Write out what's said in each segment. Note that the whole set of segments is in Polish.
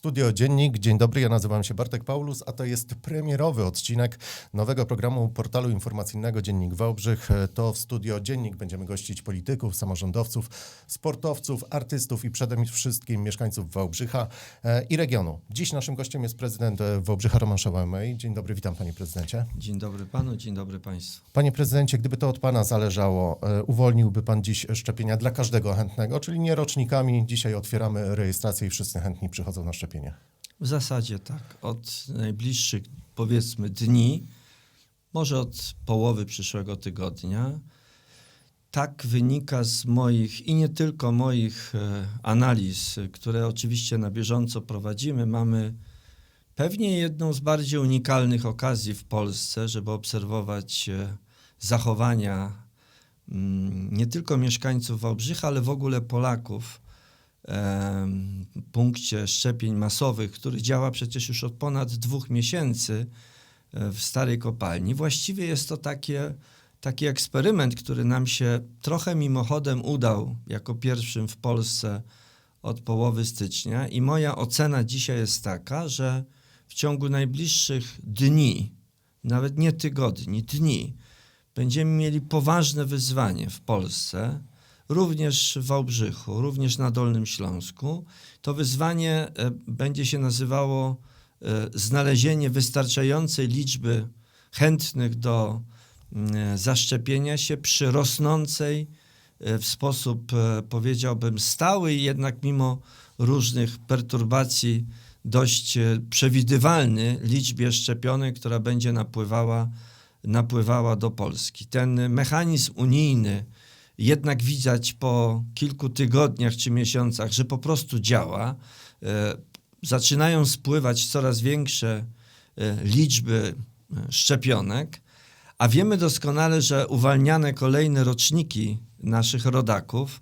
Studio Dziennik. Dzień dobry, ja nazywam się Bartek Paulus, a to jest premierowy odcinek nowego programu portalu informacyjnego Dziennik Wałbrzych. To w Studio Dziennik będziemy gościć polityków, samorządowców, sportowców, artystów i przede wszystkim mieszkańców Wałbrzycha e, i regionu. Dziś naszym gościem jest prezydent e, Wałbrzycha Roman Szałamej. Dzień dobry, witam panie prezydencie. Dzień dobry panu, dzień dobry państwu. Panie prezydencie, gdyby to od pana zależało, e, uwolniłby pan dziś szczepienia dla każdego chętnego, czyli nie rocznikami. Dzisiaj otwieramy rejestrację i wszyscy chętni przychodzą na szczepienie. W zasadzie tak, od najbliższych powiedzmy dni, może od połowy przyszłego tygodnia, tak wynika z moich i nie tylko moich e, analiz, które oczywiście na bieżąco prowadzimy. Mamy pewnie jedną z bardziej unikalnych okazji w Polsce, żeby obserwować e, zachowania mm, nie tylko mieszkańców Wałbrzycha, ale w ogóle Polaków punkcie szczepień masowych, który działa przecież już od ponad dwóch miesięcy e, w starej kopalni. Właściwie jest to takie, taki eksperyment, który nam się trochę mimochodem udał jako pierwszym w Polsce od połowy stycznia. I moja ocena dzisiaj jest taka, że w ciągu najbliższych dni, nawet nie tygodni, dni, będziemy mieli poważne wyzwanie w Polsce, również w Wałbrzychu, również na Dolnym Śląsku. To wyzwanie e, będzie się nazywało e, znalezienie wystarczającej liczby chętnych do mm, zaszczepienia się przy rosnącej e, w sposób, e, powiedziałbym, stały jednak mimo różnych perturbacji dość e, przewidywalny liczbie szczepionek, która będzie napływała, napływała do Polski. Ten mechanizm unijny, jednak widać po kilku tygodniach czy miesiącach, że po prostu działa. E, Zaczynają spływać coraz większe e, liczby e, szczepionek, a wiemy doskonale, że uwalniane kolejne roczniki naszych rodaków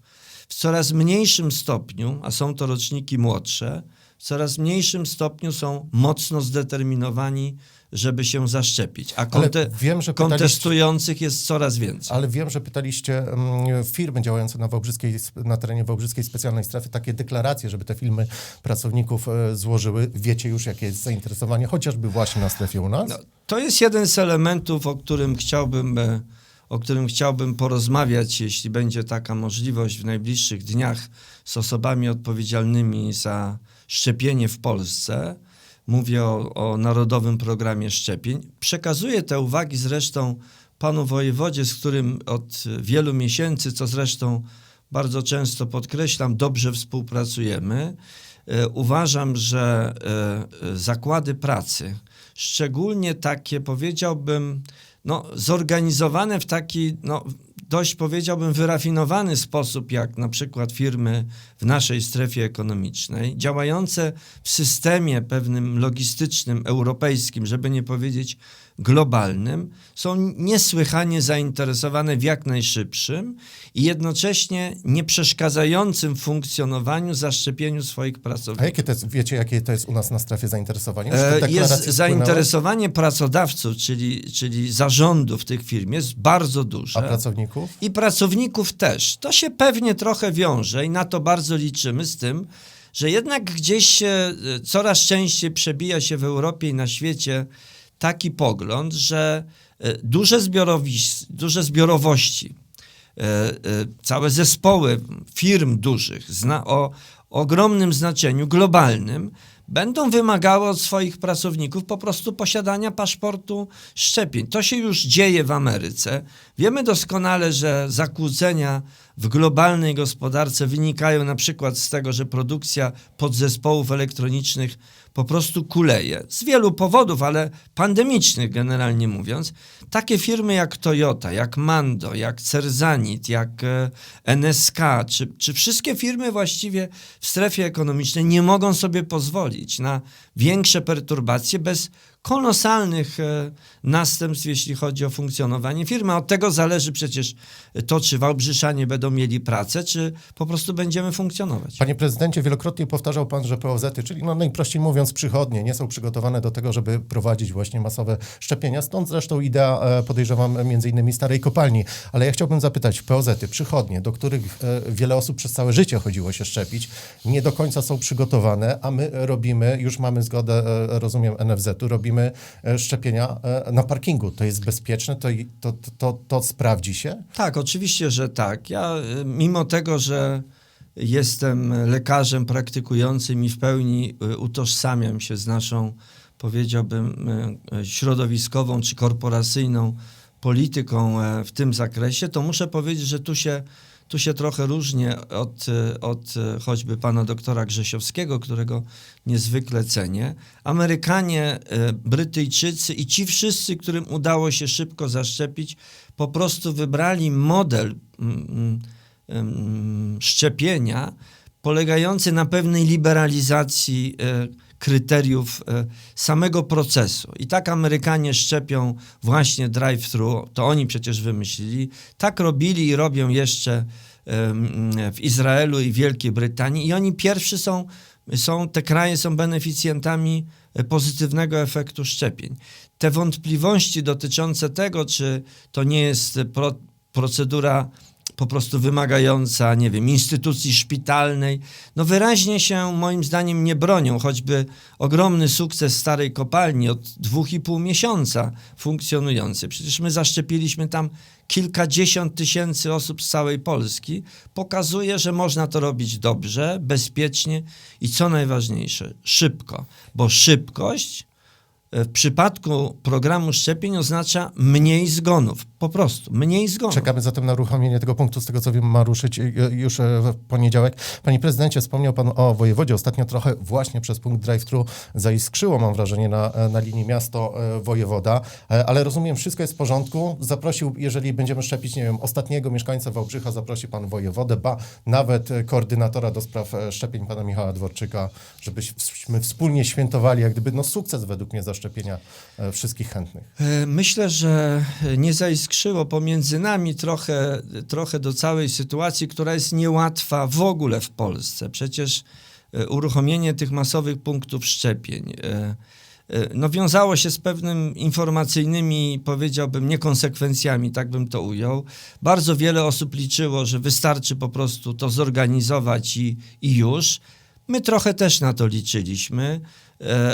w coraz mniejszym stopniu, a są to roczniki młodsze, w coraz mniejszym stopniu są mocno zdeterminowani, żeby się zaszczepić, a konte- wiem, kontestujących jest coraz więcej. ale wiem, że pytaliście mm, firmy działające na, Wałbrzyskiej, na terenie Wałbrzyskiej Specjalnej Strefy takie deklaracje, żeby te filmy pracowników e, złożyły. Wiecie już, jakie jest zainteresowanie, chociażby właśnie na strefie u nas? No, to jest jeden z elementów, o którym chciałbym, e, o którym chciałbym porozmawiać, jeśli będzie taka możliwość w najbliższych dniach z osobami odpowiedzialnymi za szczepienie w Polsce. Mówię o, o Narodowym Programie Szczepień. Przekazuję te uwagi zresztą panu wojewodzie, z którym od wielu miesięcy, co zresztą bardzo często podkreślam, dobrze współpracujemy. E, Uważam, że e, e, zakłady pracy, szczególnie takie powiedziałbym, no, zorganizowane w taki no, dość powiedziałbym wyrafinowany sposób, jak na przykład firmy w naszej strefie ekonomicznej, działające w systemie pewnym logistycznym, europejskim, żeby nie powiedzieć globalnym, są niesłychanie zainteresowane w jak najszybszym i jednocześnie nie przeszkadzającym w funkcjonowaniu, zaszczepieniu swoich A pracowników. jakie to jest, wiecie, jakie to jest u nas na strefie te E, Jest zainteresowanie pracodawców, czyli, czyli zarządów tych firm jest bardzo duże. A pracowników? I pracowników też. To się pewnie trochę wiąże i na to bardzo liczymy z tym, że jednak gdzieś e, coraz częściej przebija się w Europie i na świecie taki pogląd, że e, duże, duże zbiorowości, e, e, całe zespoły firm dużych zna, o ogromnym znaczeniu globalnym będą wymagały od swoich pracowników po prostu posiadania paszportu szczepień. To się już dzieje w Ameryce. Wiemy doskonale, że zakłócenia w globalnej gospodarce wynikają na przykład z tego, że produkcja podzespołów elektronicznych po prostu kuleje. Z wielu powodów, ale pandemicznych generalnie mówiąc. Takie firmy jak Toyota, jak Mando, jak Cerzanit, jak e, NSK, czy, czy wszystkie firmy właściwie w strefie ekonomicznej nie mogą sobie pozwolić na większe perturbacje bez kolosalnych e, następstw, jeśli chodzi o funkcjonowanie firmy. Od tego zależy przecież to, czy Wałbrzyszanie będą mieli pracę, czy po prostu będziemy funkcjonować. Panie prezydencie, wielokrotnie powtarzał pan, że POZ-y, czyli no najprościej mówiąc przychodnie, nie są przygotowane do tego, żeby prowadzić właśnie masowe szczepienia. Stąd zresztą idea, e, podejrzewam, między innymi starej kopalni. Ale ja chciałbym zapytać, POZ-y, przychodnie, do których e, wiele osób przez całe życie chodziło się szczepić, nie do końca są przygotowane, a my robimy, już mamy zgodę, rozumiem, NFZ-u, robimy e, szczepienia e, na parkingu. To jest bezpieczne? To, to, to, to, sprawdzi się? Tak, oczywiście, że tak. Ja y, mimo tego, że jestem lekarzem praktykującym i w pełni utożsamiam się z naszą, powiedziałbym, środowiskową czy korporacyjną polityką e, w tym zakresie, to muszę powiedzieć, że tu się, tu się trochę różnię od, y, od y, choćby pana doktora Grzesiowskiego, którego niezwykle cenię. Amerykanie, y, Brytyjczycy i ci wszyscy, którym udało się szybko zaszczepić, po prostu wybrali model mm, mm, em, szczepienia polegający na pewnej liberalizacji e, kryteriów e, samego procesu. I tak Amerykanie szczepią właśnie drive-thru, to oni przecież wymyślili. Tak robili i robią jeszcze w Izraelu i Wielkiej Brytanii i oni pierwszy są, są te kraje są beneficjentami e, pozytywnego efektu szczepień. Te wątpliwości dotyczące tego, czy to nie jest pro, procedura po prostu wymagająca, nie wiem, instytucji szpitalnej, no wyraźnie się moim zdaniem nie bronią, choćby ogromny sukces starej kopalni od dwóch i pół miesiąca funkcjonujący. Przecież my zaszczepiliśmy tam kilkadziesiąt tysięcy osób z całej Polski. Pokazuje, że można to robić dobrze, bezpiecznie i co najważniejsze, szybko, bo szybkość e, w przypadku programu szczepień oznacza mniej zgonów. Po prostu, mniej zgonów. Czekamy zatem na uruchomienie tego punktu, z tego co wiem, ma ruszyć y, y, już e, w poniedziałek. Panie prezydencie, wspomniał pan o wojewodzie. Ostatnio trochę właśnie przez punkt drive-thru zaiskrzyło, mam wrażenie, na, e, na linii miasto-wojewoda, ale rozumiem, wszystko jest w porządku. Zaprosił, jeżeli będziemy szczepić, nie wiem, ostatniego mieszkańca Wałbrzycha, zaprosi pan wojewodę, ba, nawet e, koordynatora do spraw e, szczepień, pana Michała Dworczyka, żebyśmy wspólnie świętowali, jak gdyby, no sukces według mnie zaszczepienia e, wszystkich chętnych. E, Myślę, że nie zaiskrzyło pomiędzy nami trochę, trochę do całej sytuacji, która jest niełatwa w ogóle w Polsce. Przecież e, uruchomienie tych masowych punktów szczepień e, e, no, wiązało się z pewnym informacyjnymi, powiedziałbym, niekonsekwencjami, tak bym to ujął. Bardzo wiele osób liczyło, że wystarczy po prostu to zorganizować i, i już. My trochę też na to liczyliśmy,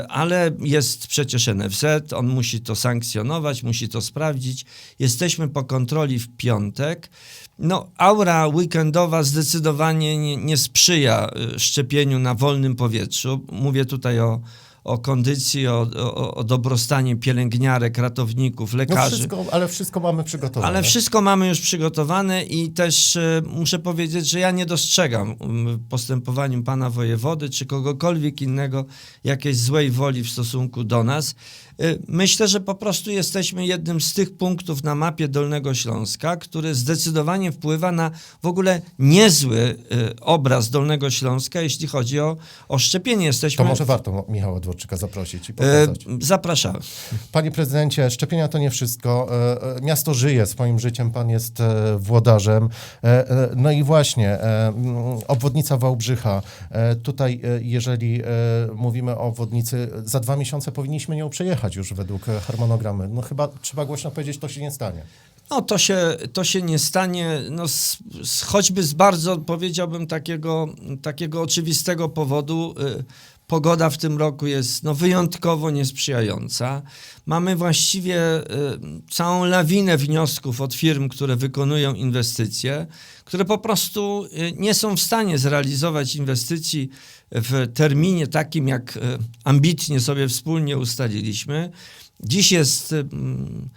ale jest przecież NFZ, on musi to sankcjonować, musi to sprawdzić. Jesteśmy po kontroli w piątek. No, aura weekendowa zdecydowanie nie, nie sprzyja e, szczepieniu na wolnym powietrzu. Mówię tutaj o, o kondycji, o, o, o dobrostanie pielęgniarek, ratowników, No lekarzy. wszystko, ale wszystko mamy przygotowane. Ale wszystko mamy już przygotowane i też e, muszę powiedzieć, że ja nie dostrzegam w postępowaniu pana wojewody czy kogokolwiek innego jakiejś złej woli w stosunku do nas. E, Myślę, że po prostu jesteśmy jednym z tych punktów na mapie Dolnego Śląska, który zdecydowanie wpływa na w ogóle niezły e, obraz Dolnego Śląska, jeśli chodzi o, o szczepienie. Jesteśmy. To może warto Michała Dworczyka zaprosić i pokazać. Zapraszamy. Panie prezydencie, szczepienia to nie wszystko. Miasto żyje swoim życiem, pan jest włodarzem. No i właśnie, mm, obwodnica Wałbrzycha. Tutaj, jeżeli mówimy o obwodnicy, za dwa miesiące powinniśmy nią przejechać już według harmonogramu. No chyba trzeba głośno powiedzieć, to się nie stanie. No to się, to się nie stanie, no z, z, choćby z bardzo, powiedziałbym, takiego, takiego oczywistego powodu. Y, pogoda w tym roku jest no, wyjątkowo niesprzyjająca. Mamy właściwie y, całą lawinę wniosków od firm, które wykonują inwestycje, które po prostu y, nie są w stanie zrealizować inwestycji w terminie takim, jak y, ambitnie sobie wspólnie ustaliliśmy. Dziś jest mm,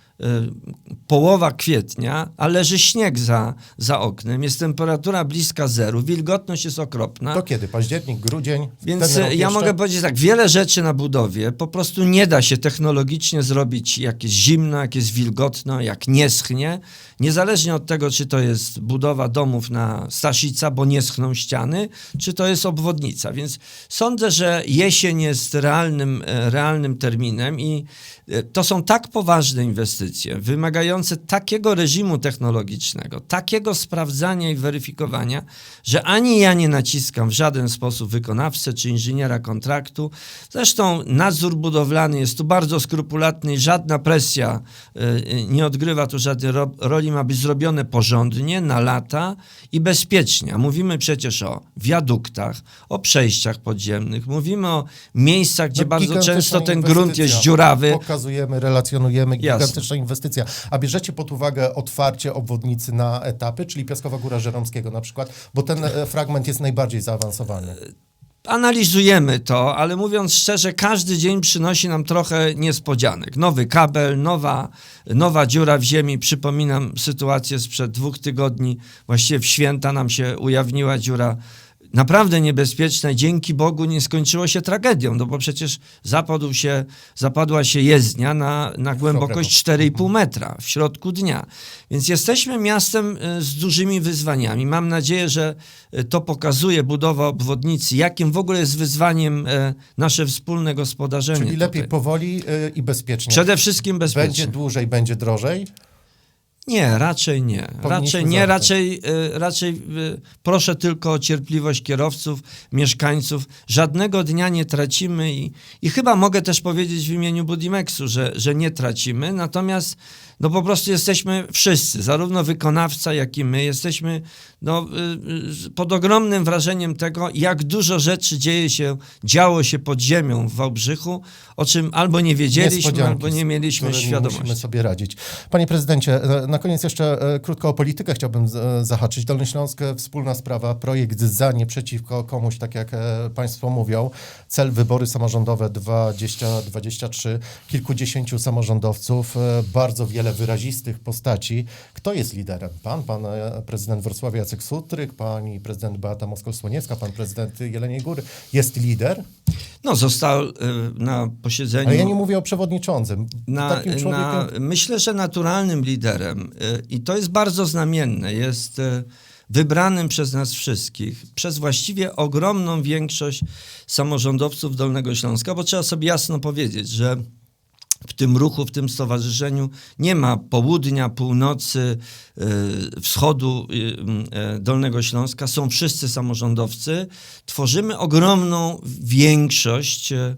połowa kwietnia, a leży śnieg za, za oknem, jest temperatura bliska zeru, wilgotność jest okropna. To kiedy? Październik, grudzień? Więc e, ja mogę powiedzieć tak, wiele rzeczy na budowie po prostu nie da się technologicznie zrobić, jak jest zimno, jak jest wilgotno, jak nie schnie. Niezależnie od tego, czy to jest budowa domów na Staszica, bo nie schną ściany, czy to jest obwodnica. Więc sądzę, że jesień jest realnym, e, realnym terminem i e, to są tak poważne inwestycje, wymagające takiego reżimu technologicznego, takiego sprawdzania i weryfikowania, że ani ja nie naciskam w żaden sposób wykonawcę czy inżyniera kontraktu. Zresztą nadzór budowlany jest tu bardzo skrupulatny i żadna presja y, y, nie odgrywa tu żadnej ro- roli, ma być zrobione porządnie, na lata i bezpiecznie. A mówimy przecież o wiaduktach, o przejściach podziemnych, mówimy o miejscach, gdzie No, bardzo często ten grunt jest dziurawy. Pokazujemy, relacjonujemy, Jasne. Inwestycja. A bierzecie pod uwagę otwarcie obwodnicy na etapy, czyli Piaskowa Góra Żeromskiego na przykład, bo ten e, fragment jest najbardziej zaawansowany. Analizujemy to, ale mówiąc szczerze, każdy dzień przynosi nam trochę niespodzianek. Nowy kabel, nowa, nowa dziura w ziemi. Przypominam sytuację sprzed dwóch tygodni. Właściwie w święta nam się ujawniła dziura naprawdę niebezpieczna. i Dzięki Bogu nie skończyło się tragedią, no bo przecież zapadł się, zapadła się jezdnia na, na głębokość 4,5 metra w środku dnia. Więc jesteśmy miastem y, z dużymi wyzwaniami. Mam nadzieję, że y, to pokazuje budowa obwodnicy, jakim w ogóle jest wyzwaniem y, nasze wspólne gospodarzenie. Czyli lepiej tutaj. powoli i bezpiecznie. Przede wszystkim bezpiecznie. Będzie dłużej, będzie drożej. Nie, raczej nie. Raczej nie, raczej, y, raczej y, proszę tylko o cierpliwość kierowców, mieszkańców. Żadnego dnia nie tracimy i, i chyba mogę też powiedzieć w imieniu Budimexu, że, że nie tracimy, natomiast no po prostu jesteśmy wszyscy, zarówno wykonawca, jak i my, jesteśmy no, y, y, pod ogromnym wrażeniem tego, jak dużo rzeczy dzieje się, działo się pod ziemią w Wałbrzychu, o czym albo nie wiedzieliśmy, albo nie mieliśmy świadomości. Musimy sobie radzić. Panie prezydencie, e, na koniec jeszcze e, krótko o politykę chciałbym e, zahaczyć. Dolny Śląsk, e, wspólna sprawa, projekt za, nie przeciwko komuś, tak jak państwo mówią. Cel wybory samorządowe 2023, kilkudziesięciu samorządowców, bardzo wiele wyrazistych postaci. Kto jest liderem? Pan, pan e, prezydent Wrocławia Jacek Sutryk, pani prezydent Beata Moskal-Słoniewska, pan prezydent Jeleniej Góry. Jest lider? No, został y, na posiedzeniu. Ale ja nie mówię o przewodniczącym. na, Takim człowiekiem... na, myślę, że naturalnym liderem, y, i to jest bardzo znamienne, jest wybranym przez nas wszystkich, przez właściwie ogromną większość samorządowców Dolnego Śląska, bo trzeba sobie jasno powiedzieć, że w tym ruchu, w tym stowarzyszeniu nie ma południa, północy, y, wschodu y, y, Dolnego Śląska. Są wszyscy samorządowcy. Tworzymy ogromną większość y,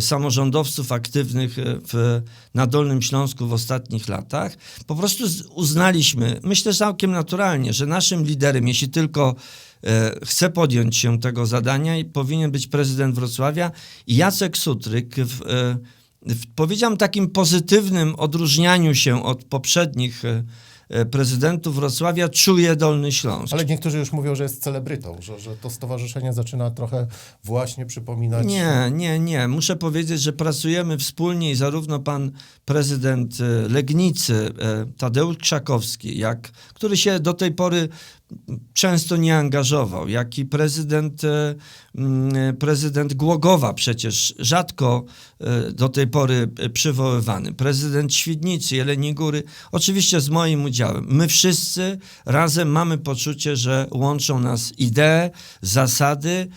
samorządowców aktywnych w, na Dolnym Śląsku w ostatnich latach. Po prostu uznaliśmy, myślę całkiem naturalnie, że naszym liderem, jeśli tylko e, chce podjąć się tego zadania powinien być prezydent Wrocławia Jacek Sutryk w, e, w powiedziałam takim pozytywnym odróżnianiu się od poprzednich e, e, prezydentów Wrocławia czuje Dolny Śląsk. Ale niektórzy już mówią, że jest celebrytą, że, że to stowarzyszenie zaczyna trochę właśnie przypominać. Nie, nie, nie. Muszę powiedzieć, że pracujemy wspólnie i zarówno pan prezydent e, Legnicy, Tadeusz Krzakowski, jak, który się do tej pory często nie angażował, jak i prezydent, e, mm, prezydent Głogowa przecież rzadko e, do tej pory e, przywoływany, prezydent Świdnicy, Jeleni Góry, oczywiście z moim udziałem. My wszyscy razem mamy poczucie, że łączą nas idee, zasady,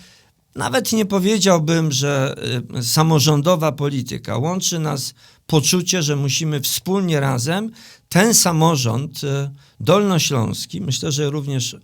nawet nie powiedziałbym, że samorządowa polityka łączy nas poczucie, że musimy wspólnie razem ten samorząd y, dolnośląski, myślę, że również y,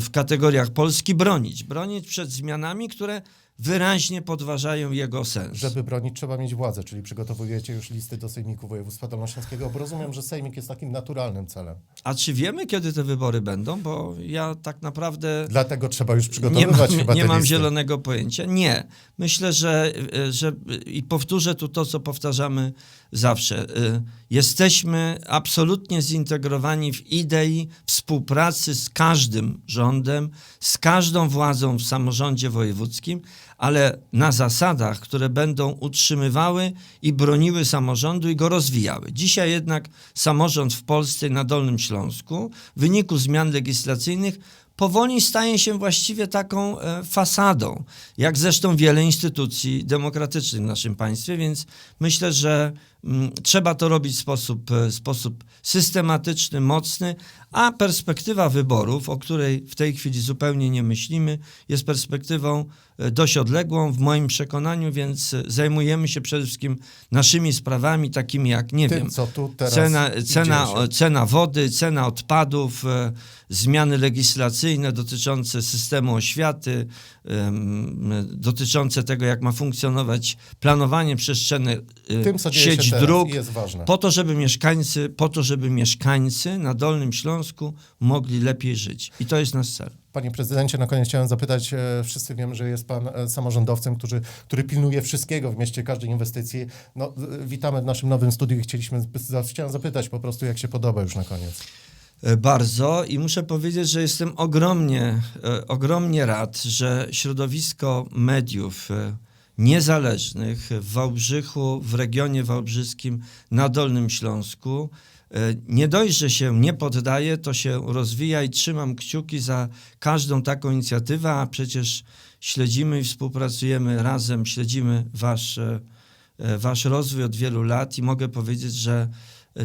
w kategoriach Polski bronić. Bronić przed zmianami, które wyraźnie podważają jego sens. Żeby bronić, trzeba mieć władzę, czyli przygotowujecie już listy do Sejmiku Województwa Dolnośląskiego, bo rozumiem, że Sejmik jest takim naturalnym celem. A czy wiemy, kiedy te wybory będą? Bo ja tak naprawdę Dlatego trzeba już nie przygotowywać mam, chyba nie mam zielonego pojęcia. Nie. Myślę, że, y, że i powtórzę tu to, co powtarzamy zawsze. Y, Jesteśmy absolutnie zintegrowani w idei współpracy z każdym rządem, z każdą władzą w samorządzie wojewódzkim, ale na zasadach, które będą utrzymywały i broniły samorządu i go rozwijały. Dzisiaj jednak samorząd w Polsce na Dolnym Śląsku w wyniku zmian legislacyjnych powoli staje się właściwie taką e, fasadą, jak zresztą wiele instytucji demokratycznych w naszym państwie, więc myślę, że trzeba to robić w sposób, e, sposób systematyczny, mocny, a perspektywa wyborów, o której w tej chwili zupełnie nie myślimy, jest perspektywą e, dość odległą w moim przekonaniu, więc e, zajmujemy się przede wszystkim naszymi sprawami, takimi jak, nie Tym, wiem, co tu teraz cena, cena, cena wody, cena odpadów, zmiany legislacyjne dotyczące systemu oświaty, dotyczące tego, jak ma funkcjonować planowanie przestrzenne, Tym, co sieć dróg, i jest ważne. po to, żeby mieszkańcy, po to, żeby mieszkańcy na Dolnym Śląsku mogli lepiej żyć. I to jest nasz cel. Panie prezydencie, na koniec chciałem zapytać, e, wszyscy wiemy, że jest pan e, samorządowcem, który, który pilnuje wszystkiego w mieście, każdej inwestycji. No, e, witamy w naszym nowym studiu i chcieliśmy, chciałem zapytać po prostu, jak się podoba już na koniec. Bardzo i muszę powiedzieć, że jestem ogromnie, ogromnie rad, że środowisko mediów niezależnych w Wałbrzychu, w regionie wałbrzyskim, na Dolnym Śląsku e, nie dość, że się nie poddaje, to się rozwija i trzymam kciuki za każdą taką inicjatywę, a przecież śledzimy i współpracujemy razem, śledzimy wasz, e, e, wasz rozwój od wielu lat i mogę powiedzieć, że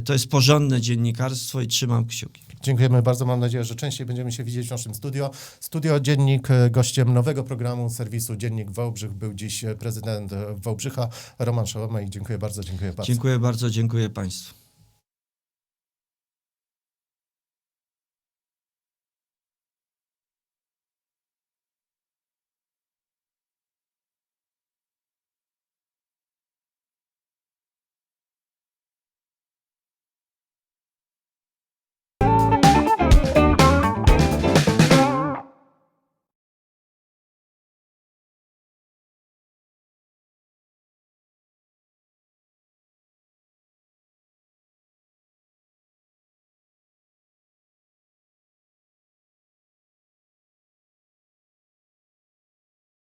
to jest porządne dziennikarstwo i trzymam kciuki. Dziękujemy bardzo. Mam nadzieję, że częściej będziemy się widzieć w naszym studio. Studio Dziennik, e, gościem nowego programu serwisu Dziennik Wałbrzych był dziś e, prezydent e, Wałbrzycha, Roman Szałama i dziękuję bardzo, dziękuję bardzo. Dziękuję bardzo, dziękuję Państwu.